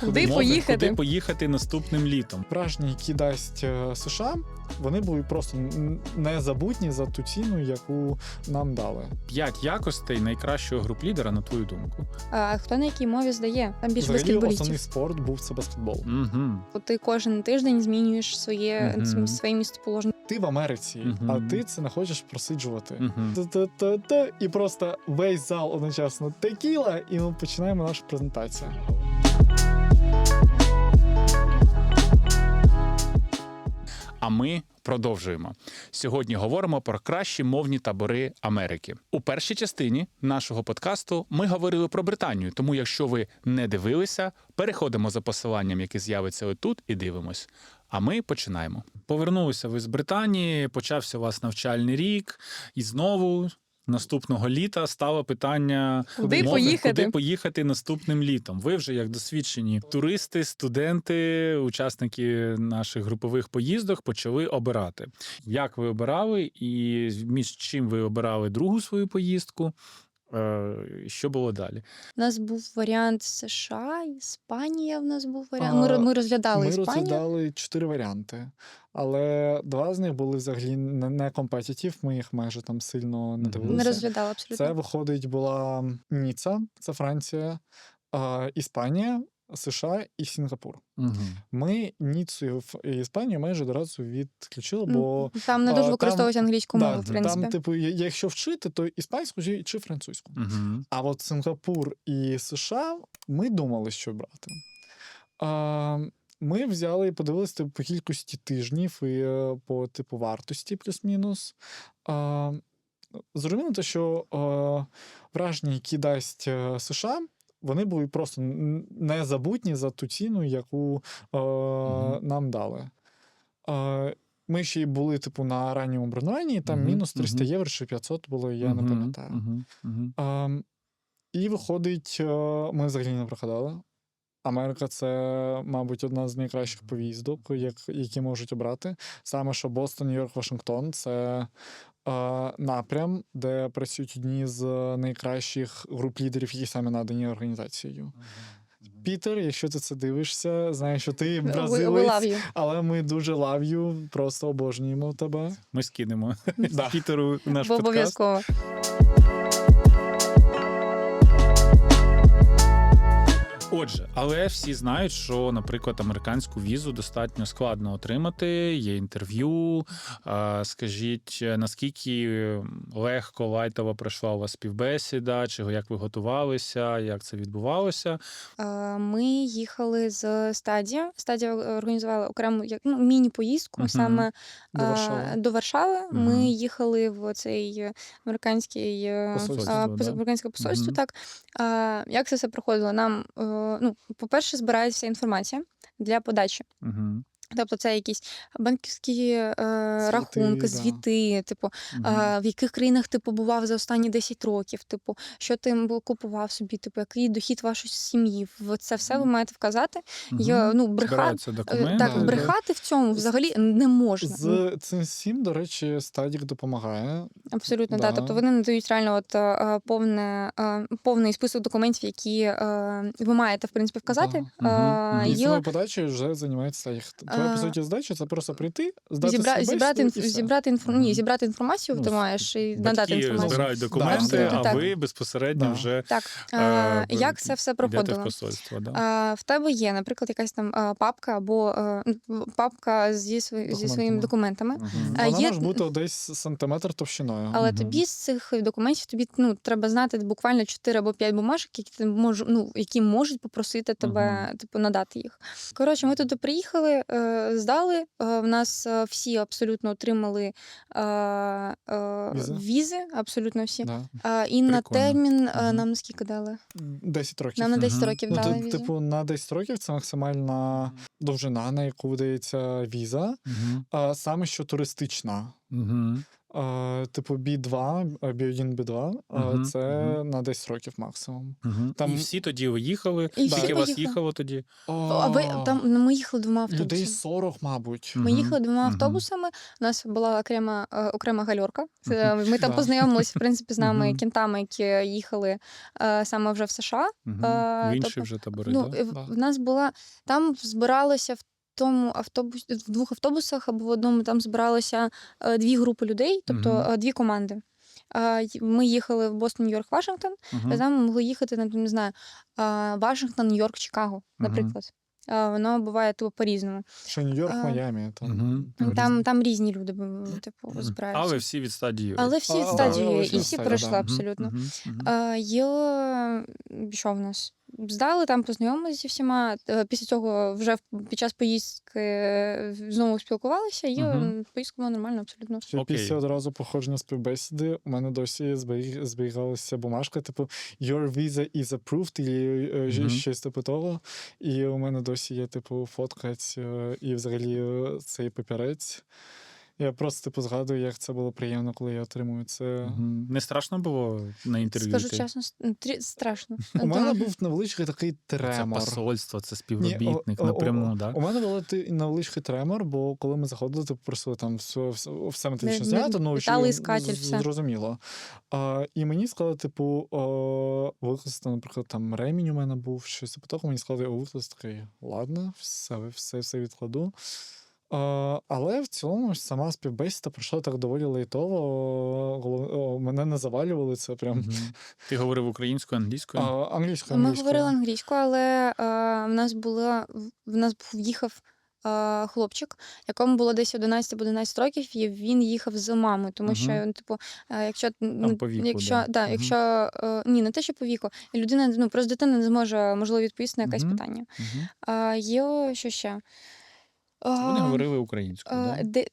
Куди поїхати? Куди поїхати наступним літом? Враження, які дасть е, США, вони були просто незабутні за ту ціну, яку нам дали. П'ять якостей найкращого груп-лідера, на твою думку. А хто на якій мові здає? Там більше Взагалі, основний спорт був це баскетбол. Угу. Ти кожен тиждень змінюєш своє Мгм. своє місцеположення. Ти в Америці, Мгм. а ти це не хочеш просиджувати. Угу. І просто весь зал одночасно текіла, і ми починаємо нашу презентацію. А ми продовжуємо. Сьогодні говоримо про кращі мовні табори Америки. У першій частині нашого подкасту ми говорили про Британію. Тому, якщо ви не дивилися, переходимо за посиланням, яке з'явиться отут, і дивимось. А ми починаємо. Повернулися ви з Британії, почався у вас навчальний рік, і знову. Наступного літа стало питання Куди мови, поїхати? куди поїхати наступним літом. Ви вже як досвідчені туристи, студенти, учасники наших групових поїздок почали обирати. Як ви обирали, і між чим ви обирали другу свою поїздку? Е, Що було далі? У нас був варіант США, Іспанія. В нас був варіант. Ми, ми розглядали Ми Іспанію. розглядали чотири варіанти, але два з них були взагалі не компетітів. Ми їх майже там сильно не дивилися. Не розглядали абсолютно. Це виходить була Ніца, це Франція, Іспанія, США і Сінгапур. Угу. Ми Ніцу і Іспанію майже одразу відключили, бо Там не а, дуже там- використовується англійську мову, в принципі. там, типу, якщо вчити, то іспанську чи французьку. Угу. А от Сингапур і США ми думали, що брати. А, ми взяли і подивилися типу, по кількості тижнів і е, по типу вартості плюс-мінус. А, зрозуміло, те, що е, враження, які дасть е, США, вони були просто незабутні за ту ціну, яку е, Мгм. нам дали. Е, ми ще й були, типу, на ранньому бронуванні, там Мгм, мінус 300 мгм. євро чи 500 було, я не пам'ятаю. Угу. Угу. Ем, і виходить, е, ми взагалі не проходили. Америка це, мабуть, одна з найкращих поїздок, як, які можуть обрати. Саме що Бостон, Нью-Йорк, Вашингтон це е, напрям, де працюють одні з найкращих груп лідерів, які саме надані організацією. Пітер, якщо ти це дивишся, знаю, що ти бразилець, але ми дуже лав'ю, просто обожнюємо тебе. Ми скинемо Да. Пітеру наш Бо подкаст. обов'язково. Отже, але всі знають, що, наприклад, американську візу достатньо складно отримати. Є інтерв'ю. Скажіть, наскільки легко, лайтово пройшла у вас співбесіда, чи як ви готувалися, як це відбувалося? Ми їхали з стадія. Стадія організувала окрему як ну, міні-поїздку Мгм. саме До Варшави. до Варшави. Мгм. Ми їхали в цей американський е, Посольство, да. американське посольство. Мгм. Так як це все проходило? Нам е, ну, по-перше, збирається інформація для подачі. Угу. Тобто це якісь банківські е, рахунки, да. звіти, типу, а, в яких країнах ти побував за останні 10 років, типу, що ти купував собі, типу, який дохід вашої сім'ї. Це все ви маєте вказати. Я, ну, брехати, документи. так, да. брехати в цьому взагалі не можна. З цим всім, до речі, стадік допомагає. Абсолютно, Да. так. Тобто вони надають реально от, е, повне, е, повний список документів, які е, ви маєте, в принципі, вказати. Да. Е, І є- подачею вже займається стадік. Твоя, по суті, задача це просто прийти, здати Зібра, свій зібрати, інф- зібрати, інфор... Ні, зібрати інформацію Ну, ти маєш і надати Батьки інформацію. збирають документи, абсолютно а так. ви безпосередньо Да. вже Так, е, е, ви як це все йдете в посольство. Да? А, в тебе є, наприклад, якась там папка або е, папка зі, свої, зі своїми документами. Мгм. А Вона є- може бути десь сантиметр товщиною. Але Мгм. тобі з цих документів тобі ну треба знати буквально 4 або 5 бумажок, які ти мож, ну, які можуть попросити тебе, типу, надати їх. Коротше, ми туди приїхали, е, здали. Е, в нас е, всі абсолютно отримали Візи? візи, абсолютно всі. Да. І і на термін угу. Нам скільки дали? 10 років. Нам на 10 угу. років Ну, дали візу. типу, на 10 років це максимальна довжина, на яку видається віза, угу. саме що туристична. Мгм. А, типу, B2, B1, B2, а, Мгм, це мгм. на 10 років максимум. Угу. Там- І всі тоді виїхали. І всі Скільки вас поїхали. їхало тоді? А ви там ну, ми їхали двома Людей автобусами. 40, мабуть. Ми їхали двома мгм. автобусами. У нас була окрема е, окрема гальорка. Це, Ми там Да. познайомилися, в принципі, з нами Мгм. кінтами, які їхали е, саме вже в США. Угу. Е, В інші тобто, вже табори, Ну, е, в- Да. в нас була там збиралося в тому автобусі в двох автобусах або в одному там збиралося е, дві групи людей, тобто Мгм. е, дві команди. Ми їхали в Бостон, Нью-Йорк, Вашингтон. Мгм. а Там ми могли їхати, не знаю, Вашингтон, Нью-Йорк, Чикаго, наприклад. Е, Воно буває типу по-різному. Ще Нью-Йорк, А, Майамі. Там, Мгм. там Там, різні. люди типу збираються. Але всі від стадії. Але всі А, стадії, і всі всі пройшли абсолютно. Є що в нас? Здали там, познайомилися зі всіма. Е, Після цього вже в- під час поїздки е, знову спілкувалися, і м, поїздка була нормально, абсолютно. Окей. після одразу походження співбесіди у мене досі зберіг, зберігалася бумажка, типу Your visa is approved, і ж- щось типу того. І у мене досі є, типу, фотка ця- і взагалі цей папірець. Я просто типу згадую, як це було приємно, коли я отримую це. Не страшно було на інтерв'ю? Скажу чесно, трі- страшно. У мене був невеличкий такий Це тремор. посольство, це Ні, співробітник о- о- напряму, о- да? У мене був ти- невеличкий тремор, бо коли ми заходили, то просили там все, все, все метрично Не- зняти, ну що все. зрозуміло. А, і мені сказали, типу, о, викласти, наприклад, там ремінь у мене був, щось типу того. Мені сказали, о, викласти такий, ладно, все, все, все відкладу. А, але в цілому ж сама співбесіда пройшла так доволі лейтово. Голов- Мене не завалювали це прям. Мгм. Ти говорив українською, англійською? А, англійською, Ми говорили англійською, але е, в нас була в нас був їхав. е, Хлопчик, якому було десь 11 або 11 років, і він їхав з мамою, тому що, Мгм. ну, типу, якщо ну, по віку, якщо, да. да, Мгм. якщо е, ні, не те, що по віку, людина, ну просто дитина не зможе можливо відповісти на якесь Мгм. питання. Мгм. А, є що ще? Вони говорили українською, а, да? де,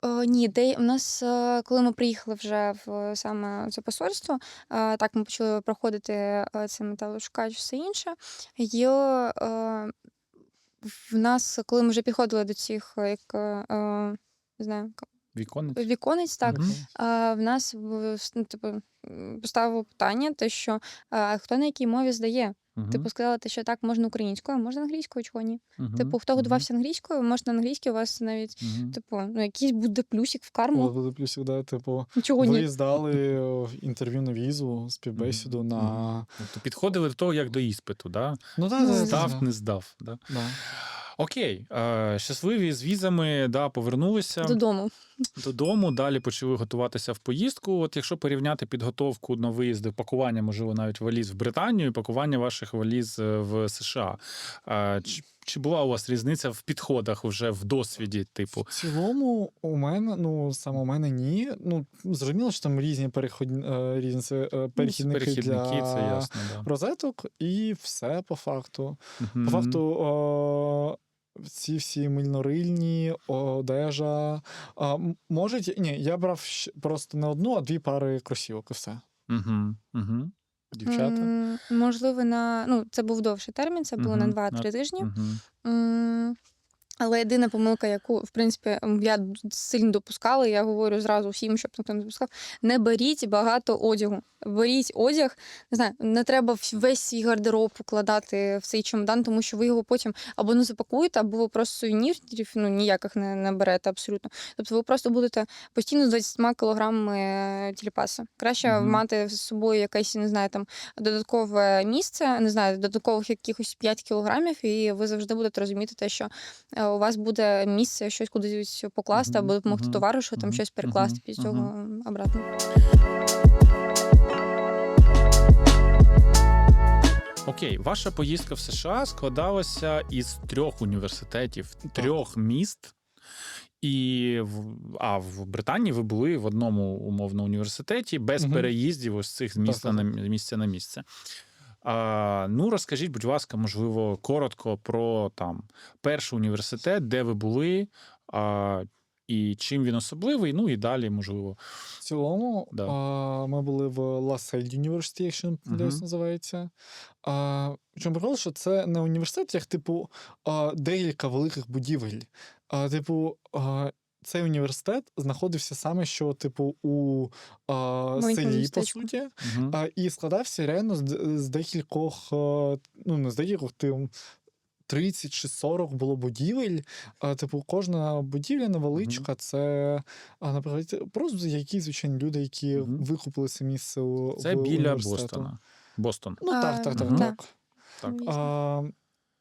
а, ні, де у нас, е, коли ми приїхали вже в саме це посольство, так ми почали проходити е, це металошукач, все інше. Е, в нас, коли ми вже підходили до цих, е, як е, е, не знаю, Віконець? віконець, так. Мгм. А, в нас ну, типу, поставило питання, те, що а, хто на якій мові здає. Мгм. Типу сказали, що так можна українською, а можна англійською, чого ні. Мгм. Типу, хто годувався англійською, можна англійською, у вас навіть, типу, ну, якийсь буде плюсик в карму. буде плюсик, да, типу, Чого ви ні? здали інтерв'ю на візу, співбесіду на. Тобто підходили до того, як до іспиту, да? Ну, да, Ну, да, да, Здав, да. не здав. Да? Да. Окей, е, щасливі з візами, да, повернулися Додому. Додому. Далі почали готуватися в поїздку. От якщо порівняти підготовку на виїзди, пакування, можливо, навіть валіз в Британію, і пакування ваших валіз е, в США. е, Чи, була у вас різниця в підходах вже в досвіді? Типу, В цілому, у мене, ну саме у мене ні. Ну, зрозуміло, що там різні переход... е, різні це, е, перехідники, перехідники, для це ясно. Да. розеток, і все по факту. Мгм. По факту, о, ці всі мильнорильні, одежа. А, можуть, ні, я брав просто не одну, а дві пари кросівок, і все. Угу, угу. Дівчата. М, Можливо, на ну це був довший термін, це було на Мгм. 2-3 тижні. Угу. М, Але єдина помилка, яку в принципі я сильно допускала, я говорю зразу всім, щоб ніхто не допускав. Не беріть багато одягу. Беріть одяг, не знаю, не треба весь свій гардероб покладати в цей чемодан, тому що ви його потім або не запакуєте, або ви просто сувенірів ну, ніяких не, не берете абсолютно. Тобто ви просто будете постійно з 20 кілограмами е, тіліпаса. Краще Мгм. мати з собою якесь, не знаю, там додаткове місце, не знаю, додаткових якихось 5 кілограмів, і ви завжди будете розуміти те, що е, у вас буде місце щось кудись покласти, або допомогти товаришу там щось перекласти після цього обратно. Окей, ваша поїздка в США складалася із трьох університетів, трьох міст. І в а в Британії ви були в одному умовно університеті без Мгм. переїздів ось цих з місця на місця на місце. Ну розкажіть, будь ласка, можливо, коротко про там перший університет, де ви були, і чим він особливий. Ну і далі, можливо. В цілому, Да. а, ми були в Ласель University, якщо не помиляюсь, Мгм. називається. А, чому прикол, що це не університет, як, типу, а, декілька великих будівель. А, типу, а, цей університет знаходився саме що, типу, у а, Маленькому селі, по суті, а, і складався реально з, з декількох, е, ну не з декількох, тим 30 чи 40 було будівель. Типу, кожна будівля невеличка, це, наприклад, просто якісь звичайні люди, які Мгм. викупили це місце у Це в біля. Бостона. Бостон. Ну так, так, так, Мгм. так. Так. А,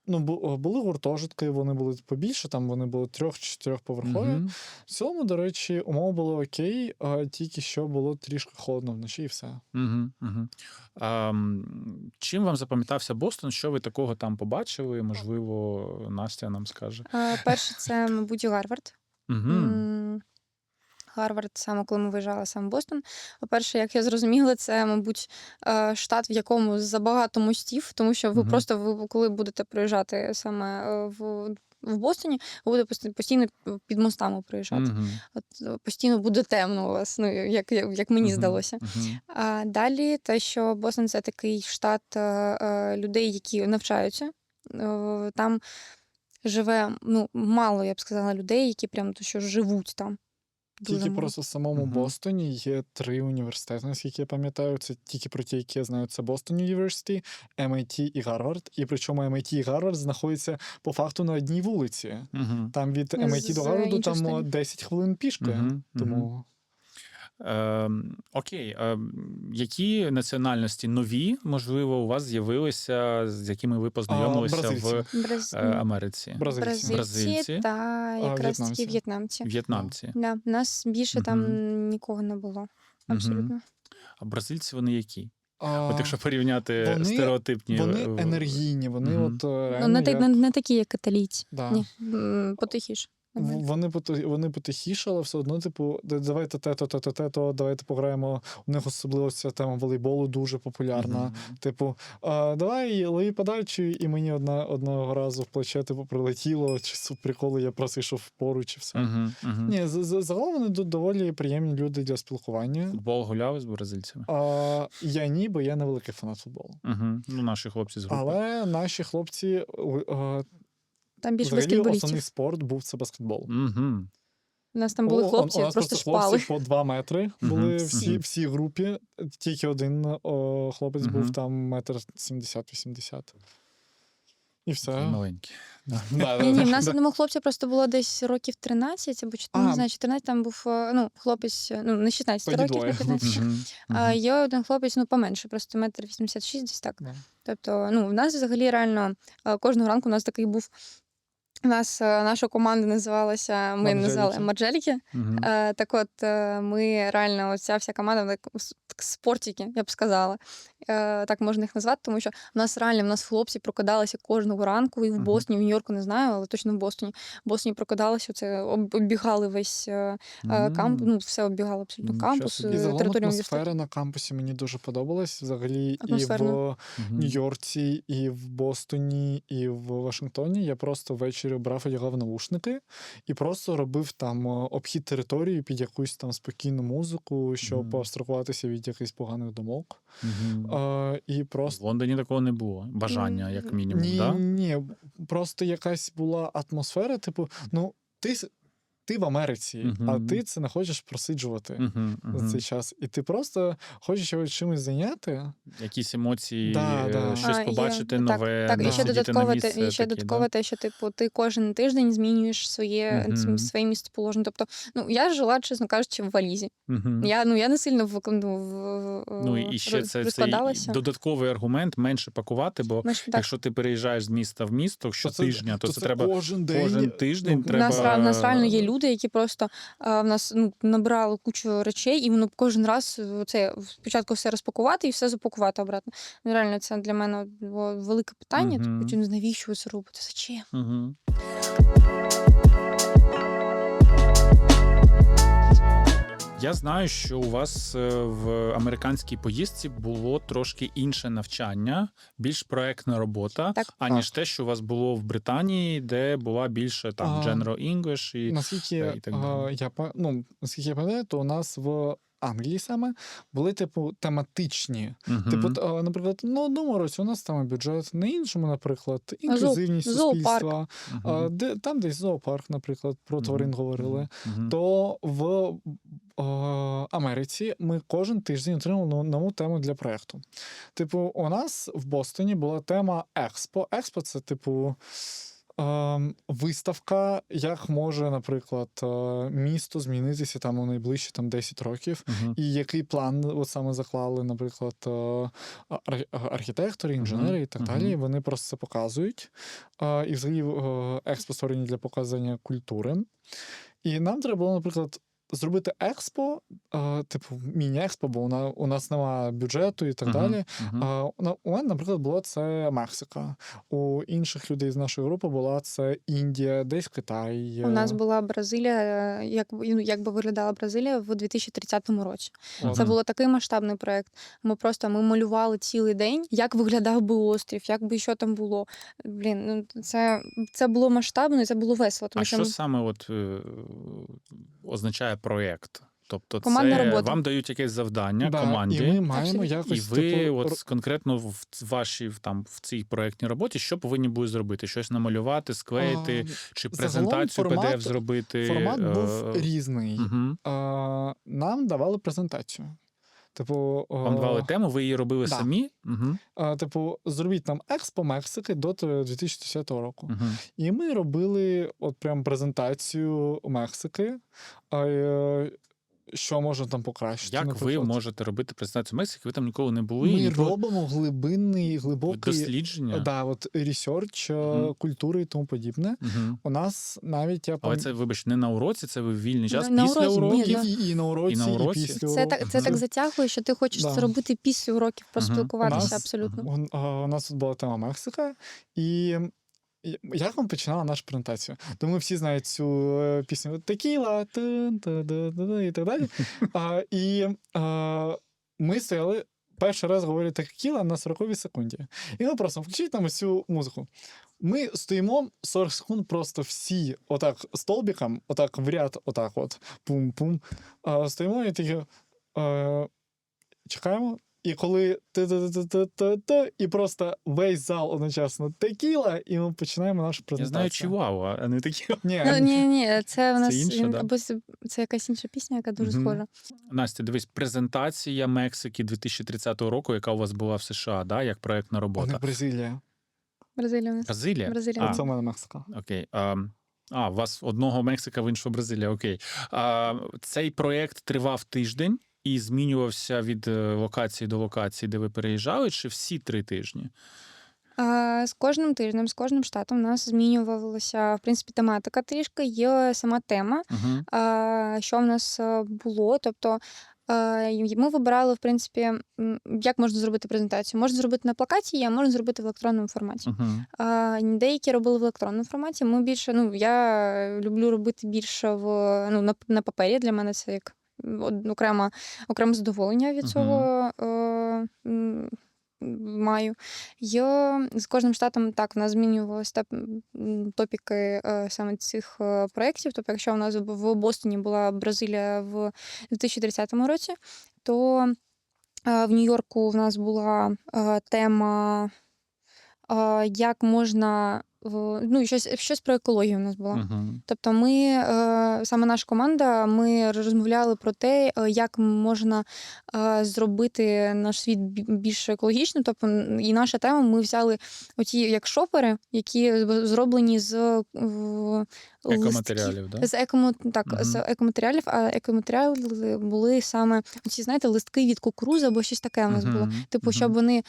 ну, бу- були гуртожитки, вони були побільше, там вони були трьох чи чотирьохповерхові. Мгм. В цілому, до речі, умови були окей, а тільки що було трішки холодно вночі і все. Угу, угу. А, м, чим вам запам'ятався Бостон? Що ви такого там побачили? Можливо, Настя нам скаже. Е, Перше, це, мабуть, Гарвард. Угу. Гарвард, саме коли ми виїжджали саме в Бостон. По-перше, як я зрозуміла, це, мабуть, е, штат, в якому забагато мостів, тому що ви Мгм. просто ви, коли будете проїжджати саме е, в. В Бостоні пост- постійно під мостами проїжджати. Угу. От е, постійно буде темно у вас, ну як, як, мені здалося. Угу. А далі те, що Бостон це такий штат е, людей, які навчаються. Там живе ну, мало, я б сказала, людей, які прям то, що живуть там. Дуже Тільки Дуже просто в самому Мгм. Бостоні є три університети, наскільки я пам'ятаю. Це тільки про ті, які я знаю, це Бостон University, MIT і Гарвард. І причому MIT і Гарвард знаходяться по факту на одній вулиці. Угу. Там від MIT до З Гарварду там о, 10 хвилин пішки. Мгм, Тому Ем, окей, ем, які національності нові, можливо, у вас з'явилися, з якими ви познайомилися в бразильці. Браз... е, Америці? Бразильці. Бразильці, Бразильці. та якраз таки в'єтнамці. в'єтнамці. В'єтнамці. Да, нас більше там нікого не було. Абсолютно. А бразильці вони які? а, От якщо порівняти вони- стереотипні. вони е, енергійні, вони Мгм. от е, Ну, реально не, так, як... не, не такі, як каталійці. Да. Ні, м, потихіше. Вони вони потихіше, але все одно, типу, давайте те-то, те-то, те-то, давайте пограємо. У них особливо ця тема волейболу дуже популярна. Мгм. Типу, а, давай лови подачу, і мені одна, одного разу в плече типу, прилетіло, чи з приколу я просто йшов поруч і все. Мгм, мгм. Ні, з- з- загалом вони доволі приємні люди для спілкування. Футбол гуляв з бразильцями. А, я ні, бо я не великий фанат футболу. Угу. Ну, наші хлопці з групи. Але наші хлопці а, Там більше взагалі баскетболістів. основний спорт був це баскетбол. Угу. У нас там були О, хлопці, у нас просто просто шпали. хлопці по 2 метри були всі, всі групі. Тільки один о, хлопець був там метр 70-80. І все. Да, Ні, ні, в нас одному хлопцю просто було десь років 13, або чот- А. не знаю, 14 там був е, ну, хлопець, е, ну, не 16 років, не 15. А є один хлопець, ну, поменше, просто метр 86 десь так. Тобто, ну, в нас взагалі реально е, кожного ранку у нас такий був. У нас е, наша команда називалася, ми Маджеліки. називали Маджеліки. Мгм. Е, так от, ми реально, оця вся команда, так, так, спортики, я б сказала. Так можна їх назвати, тому що в нас реально в нас хлопці прокидалися кожного ранку і в. Бостоні, в Нью-Йорку не знаю, але точно в Бостоні. В Бостоні прокидалися, це об- оббігали весь камп, ну все оббігали абсолютно кампус. І загалом атмосфера на кампусі мені дуже подобалась. Взагалі, і в. Нью-Йорці, і в Бостоні, і в Вашингтоні. Я просто ввечері брав, одягав наушники і просто робив там е, обхід території під якусь там спокійну музику, щоб Мгм. поабстрагуватися від якихось поганих думок. Mm-hmm. А, і В Лондоні такого не було. Бажання, як мінімум, ні, да? ні, просто якась була атмосфера, типу, ну, ти, ти в Америці, а ти це не хочеш просиджувати. Мгм, За цей час, і ти просто хочеш його чимось зайняти. Якісь емоції, Да, е, да. щось А, побачити так, нове, Так, не і ще додатково, місце. і ще такі, додатково да? те, що типу ти кожен тиждень змінюєш своє Мгм. м, своє місце положення. Тобто, ну я жила, чесно кажучи, в валізі. Мгм. Я ну я не сильно в, ну, в Ну і ще роз- це додатковий аргумент менше пакувати, бо так якщо ти переїжджаєш з міста в місто щотижня, то, це, треба кожен день. кожен тиждень ну, У треба. нас, у нас реально є люди, які просто а, в нас ну, набрали кучу речей, і воно кожен раз е, це спочатку все розпакувати і все запакувати обратно. Ну, реально, це для мене було велике питання. Мгм. Тобто, навіщо ви це робите? Зачем? Угу. Я знаю, що у вас е, в американській поїздці було трошки інше навчання, більш проектна робота, Так. аніж те, що у вас було в Британії, де була більше там General English і Наскільки, і так далі. я, ну, наскільки я пам'ятаю, то у нас в Англії саме, були, типу, тематичні. Мгм. Типу, наприклад, на одному році у нас там бюджет, на іншому, наприклад, інклюзивність суспільства. Мгм. А, де, там десь зоопарк, наприклад, про тварин говорили. Мгм. То в е, Америці ми кожен тиждень отримали но- нову тему для проєкту. Типу, у нас в Бостоні була тема Експо. Експо це, типу. Виставка, як може, наприклад, е, місто змінитися там у найближчі там 10 років, Мгм. і який план от саме заклали, наприклад, архітектори, інженери архітектори, інженери і так далі. Вони просто це показують. Е, І взагалі е, експо створені для показання культури. І нам треба було, наприклад, зробити експо, е, типу міні-експо, бо у нас, у нас немає бюджету і так Мгм. далі. А, у мене, наприклад, було це Мексика. У інших людей з нашої групи була це Індія, десь Китай. У нас була Бразилія, як, ну, як би виглядала Бразилія в 2030 році. Це Мгм. було такий масштабний проект. Ми просто ми малювали цілий день, як виглядав би острів, як би що там було. Блін, ну це, це було масштабно і це було весело. Тому А що що ми- саме от, е, означає проєкт? Тобто, Командна це робота. вам дають якесь завдання да, команді, І ми маємо якось і ви, типу, от конкретно в вашій там в цій проєктній роботі, що повинні були зробити? Щось намалювати, склеїти, чи презентацію формат- PDF зробити? формат був е, різний. Угу. А, нам давали презентацію. Типу, Вам давали тему, ви її робили да. самі? Угу. а, типу, зробіть нам експо Мексики до 2010 року. Угу. І ми робили от прям презентацію Мексики, е, що можна там покращити. Як ви можете робити презентацію Мексики? Ви там ніколи не були? Ми ніколи... робимо глибинний, глибокий дослідження? да, от, ресерч Мгм. культури і тому подібне. Угу. У нас навіть я Але це, вибач, не на уроці, це ви вільний час На- на після уроці, уроку? ні, і, да. і, і на уроці, і, на уроці? після це так, це так затягує, що ти хочеш Да. це робити після уроків, просто Мгм. спілкуватися У нас- абсолютно. У, у нас тут була тема Мексика, і як ми починала нашу презентацію? Тому всі знають цю е, пісню Текіла і так далі. А, і а, ми стояли. Перший раз говорять текіла на 40 секунді. І ми просто включіть нам цю музику. Ми стоїмо 40 секунд, просто всі отак столбиком, отак в ряд, отак от, пум-пум. Стоїмо і такі. А, чекаємо. І коли та-та-та-та-та, і просто весь зал одночасно текіла, і ми починаємо нашу Я презентацію. знаю Чивауа, а не такі. Ні, Ну, ні, ні, це в Це нас він- да? або це, це якась інша пісня, яка дуже схожа. Настя, дивись, презентація Мексики 2030 року, яка у вас була в США, да, як проєктна у робота. них Бразилія. Бразилія у нас. Бразилія? Бразилія. А, Це в мене Мексика. окей. А, а, у вас одного Мексика, в іншого Бразилія. Окей. А, цей проєкт тривав тиждень і змінювався від е, локації до локації, де ви переїжджали, чи всі три тижні? З кожним тижнем, з кожним штатом у нас змінювалася в принципі тематика трішки, є сама тема. Угу. а, що в нас е, було. Тобто е, ми вибирали, в принципі, як можна зробити презентацію. Можна зробити на плакаті, а можна зробити в електронному форматі. А, Деякі робили в електронному форматі. Ми більше, ну я люблю робити більше в ну, на, на папері. Для мене це як окрема, окреме задоволення від цього. Е, м, Маю. Я з кожним штатом так в нас змінювалися топіки е, саме цих е, проєктів. Тобто, якщо у нас в Бостоні була Бразилія в 2030 році, то е, в Нью-Йорку в нас була е, тема, як можна ну, щось, щось про екологію в нас було. Угу. Тобто, ми е, саме наша команда, ми розмовляли про те, е, як можна е, зробити наш світ більш екологічним. Тобто, і наша тема, ми взяли оті як шопери, які зроблені з е, листків- Екоматеріалів, да? з екомо, так, Мгм. з екоматеріалів, а екоматеріали були саме ці, знаєте, листки від кукурузи або щось таке у нас було. Типу, щоб вони е,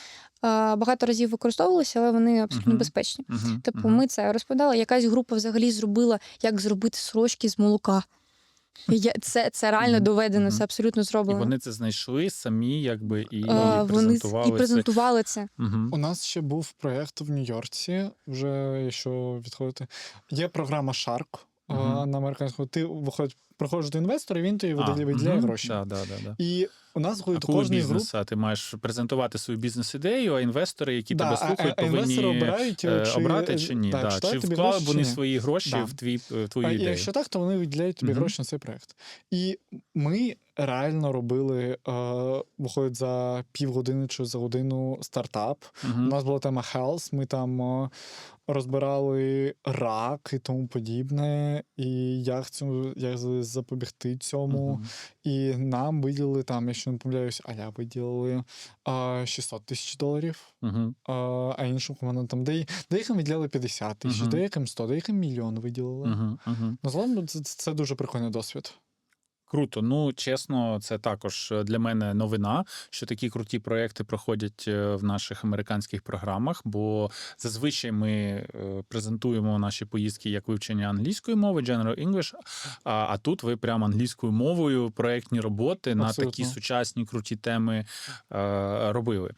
багато разів використовувалися, але вони абсолютно безпечні. Типу, ми це розповідали. Якась група взагалі зробила, як зробити сорочки з молока. І Я, це, це реально доведено, це абсолютно І зроблено. вони це знайшли самі, якби і, презентували вони презентували і презентували це. Угу. У нас ще був проєкт в Нью-Йорці, вже якщо відходити. Є програма Shark. Uh -huh. На американську ти виходить приходиш до інвестора, він тобі виділяє, виділяє гроші. Да, да, да, да. І у нас А коли кожної групи. бізнес, а ти маєш презентувати свою бізнес-ідею, а інвестори, які Да, тебе слухають, а інвестори повинні обирають, е, чи, обрати чи ні. так, да. чи вклали б чи вони свої гроші Да. в твій, в твою А ідею? якщо так, то вони виділяють тобі Мгм. гроші на цей проект. І ми реально робили, е, виходить, за півгодини чи за годину стартап. У нас була тема health, ми там е, розбирали рак і тому подібне, і як цьому як запобігти цьому. Мгм. І нам виділили там, якщо не помиляюсь, аля виділили е, 600 тисяч доларів. Мгм. А, а іншим командам там де, деяким виділяли 50 тисяч, Мгм. деяким 100, деяким мільйон виділили. Мгм. Мгм. Ну, загалом це, це дуже прикольний досвід. Круто. Ну чесно, це також е, для мене новина, що такі круті проекти проходять е, в наших американських програмах. Бо зазвичай ми е, презентуємо наші поїздки як вивчення англійської мови, General English, а, а тут ви прямо англійською мовою проектні роботи на такі сучасні круті теми е, робили.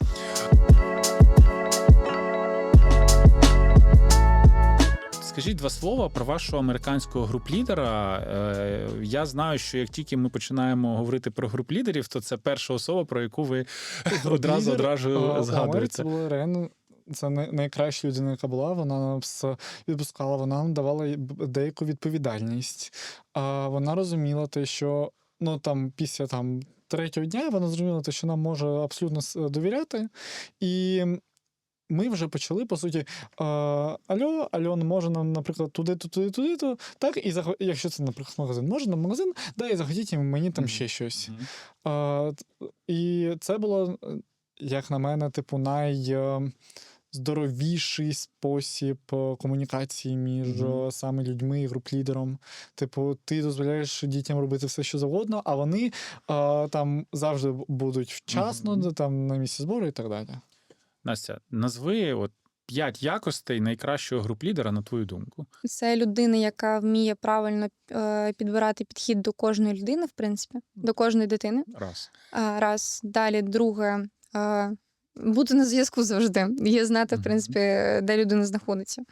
Скажіть два слова про вашого американського груп-лідера. Е, Я знаю, що як тільки ми починаємо говорити про груп-лідерів, то це перша особа, про яку ви одразу одразу згадуєте. Це най- найкраща людина, яка була. Вона нас відпускала, вона нам давала деяку відповідальність. А вона розуміла те, що ну там після там третього дня вона зрозуміла те, що нам може абсолютно довіряти. І ми вже почали, по суті, Альо, Альон, може нам, наприклад, туди-то, туди-то, так, і захо- якщо це, наприклад, магазин, може нам магазин, да, і захотіть мені там ще щось. А, і це було, е, як на мене, типу, найздоровіший спосіб е, комунікації між е, саме людьми і груп-лідером. Типу, ти дозволяєш дітям робити все, що завгодно, а вони е, там завжди будуть вчасно, Мгм. там на місці збору і так далі. Настя, назви от п'ять якостей найкращого груп-лідера, на твою думку. Це людина, яка вміє правильно е, підбирати підхід до кожної людини, в принципі, до кожної дитини. Раз. Раз. Далі, друге, е, бути на зв'язку завжди. Є знати, в принципі, де людина знаходиться.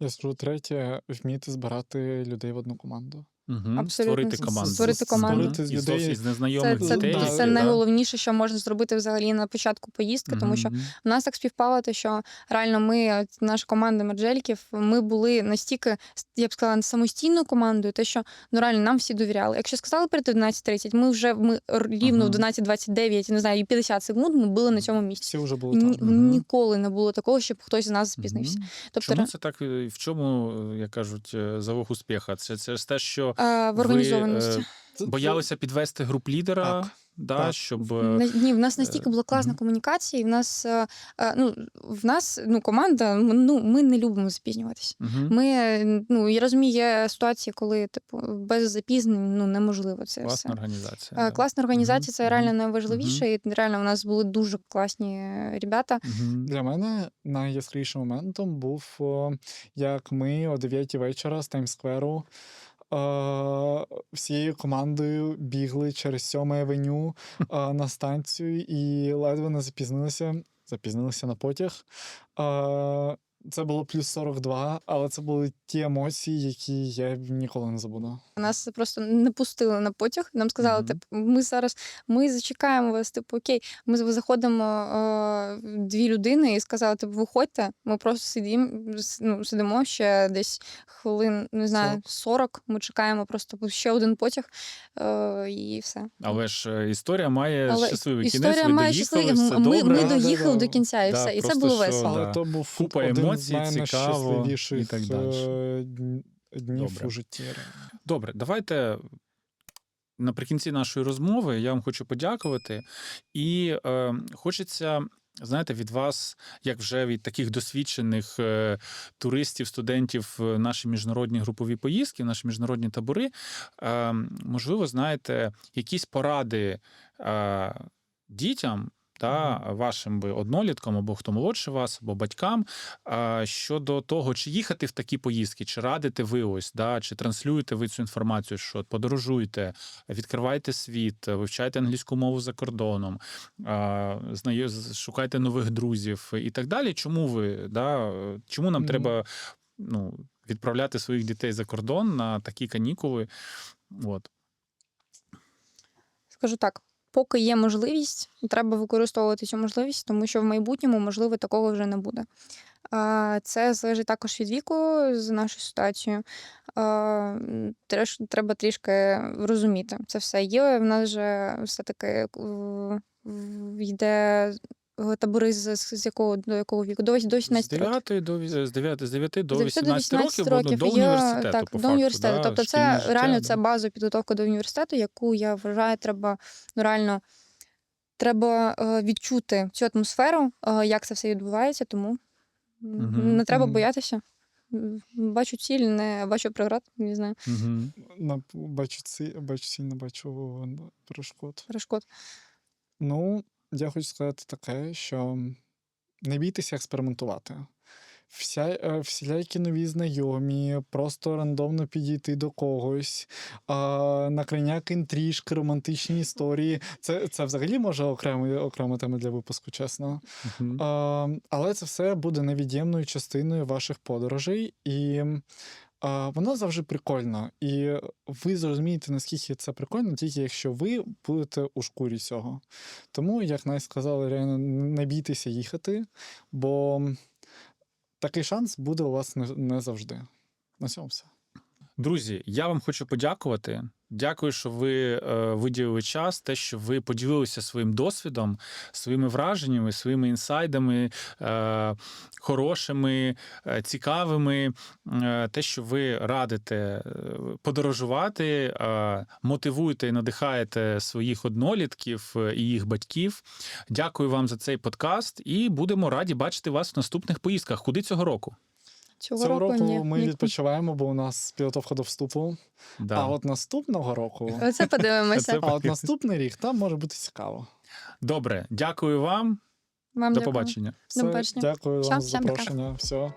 Я скажу третє, вміти збирати людей в одну команду. Угу. Абсолютно. Створити команду. створити команду. Створити з людей- Це, незнайомих це, дітей. це да. найголовніше, що можна зробити взагалі на початку поїздки, тому що. У нас так співпало, те, що реально ми, наша команда Мерджельків, ми були настільки, я б сказала, самостійною командою, те, що ну реально нам всі довіряли. Якщо сказали в 12.30, ми вже ми рівно в 12.29, не знаю, і 50 секунд ми були на цьому місці. Всі вже були Ні, там. Ніколи не було такого, щоб хтось з нас спізнився. Мгм. Тобто Чому це так? е, В чому, е, як кажуть, е, залог успіха? Це, це ж те, що е, в ви, організованості. е, боялися підвести груп-лідера, Так, да, так. щоб. е, Ні, в нас настільки була класна мгм. комунікація, і в нас е, е, ну в нас ну команда. Ну ми не любимо запізнюватися. Мгм. Ми е, ну я розумію, є ситуації, коли типу без запізнень ну неможливо це Класна все. організація. Е, да. Класна організація це реально найважливіше, і реально в нас були дуже класні е, ребята. Мгм. Для мене найяскравішим моментом був, як ми о 9 вечора з Таймскверу е, всією командою бігли через сьоме авеню е, на станцію і ледве не запізнилися. Запізнилися на потяг. Е, це було плюс 42, але це були ті емоції, які я ніколи не забуду. Нас просто не пустили на потяг. Нам сказали, Мгм. типу, ми зараз ми зачекаємо вас. Типу, окей, ми заходимо е, дві людини і сказали, типу, виходьте. Ми просто сидимо, ну, сидимо ще десь хвилин, не знаю, 40. Ми чекаємо просто ще один потяг е, і все. Але ж е, історія має Але щасливий Історія кінець. Ви має щасливий. Ми, ми. Да, доїхали да. до кінця, і Да, все. І це було що- весело. да. Але то був Купа емоцій, з цікаво і так далі. е, днів Добре. у житті. Добре, давайте наприкінці нашої розмови я вам хочу подякувати. І е, хочеться, знаєте, від вас, як вже від таких досвідчених е, туристів, студентів, наші міжнародні групові поїздки, наші міжнародні табори, е, можливо, знаєте, якісь поради е, дітям. Та вашим би одноліткам або хто молодше вас, або батькам щодо того, чи їхати в такі поїздки, чи радите ви ось, да, чи транслюєте ви цю інформацію, що подорожуйте, відкривайте світ, вивчайте англійську мову за кордоном, шукайте нових друзів і так далі. Чому ви да, чому нам Мгм. треба ну, відправляти своїх дітей за кордон на такі канікули? От. скажу так. Поки є можливість, треба використовувати цю можливість, тому що в майбутньому, можливо, такого вже не буде. Це залежить також від віку з нашою ситуацією. Треба трішки розуміти це все. Є в нас же все-таки е, йде е, табори з, з з якого до якого віку? До, вось- до З 18 років. 9 до віс- з 9, з 9 до З 9 18 років, ну, до університету, так, по до факту, університету. да, тобто, це шкільне життя, реально да. це базова підготовка до університету, яку я вважаю, треба ну реально треба е, відчути цю атмосферу, е, як це все відбувається, тому м, Мгм, не треба мгм. боятися. М, Бачу ціль, не бачу преград, не знаю, Мгм. На, бачу, ці, бачу сильно бачу перешкод. перешкод. Ну, я хочу сказати таке, що не бійтеся експериментувати. Вся, е, всілякі нові знайомі, просто рандомно підійти до когось, а, накриняк інтрижки, романтичні історії. Це, це взагалі може окрема, окрема тема для випуску, чесно. Мгм. А, але це все буде невід'ємною частиною ваших подорожей, і воно завжди прикольно. І ви зрозумієте, наскільки це прикольно, тільки якщо ви будете у шкурі цього. Тому, як Най сказали, реально не бійтеся їхати, бо такий шанс буде у вас не завжди. На цьому все. Друзі, я вам хочу подякувати. Дякую, що ви е, виділили час, те, що ви поділилися своїм досвідом, своїми враженнями, своїми інсайдами, е, хорошими, е, цікавими. Те, що ви радите подорожувати, мотивуєте і надихаєте своїх однолітків і їх батьків. Дякую вам за цей подкаст, і будемо раді бачити вас в наступних поїздках. Куди цього року? Цього, Цього року ні, ми ні. відпочиваємо, бо у нас підготовка до вступу. Да. А от наступного року, Оце подивимося. А от наступний рік там може бути цікаво. Добре, дякую вам. Вам До дякую. побачення. Все, побачення. дякую вам вам за запрошення. Все.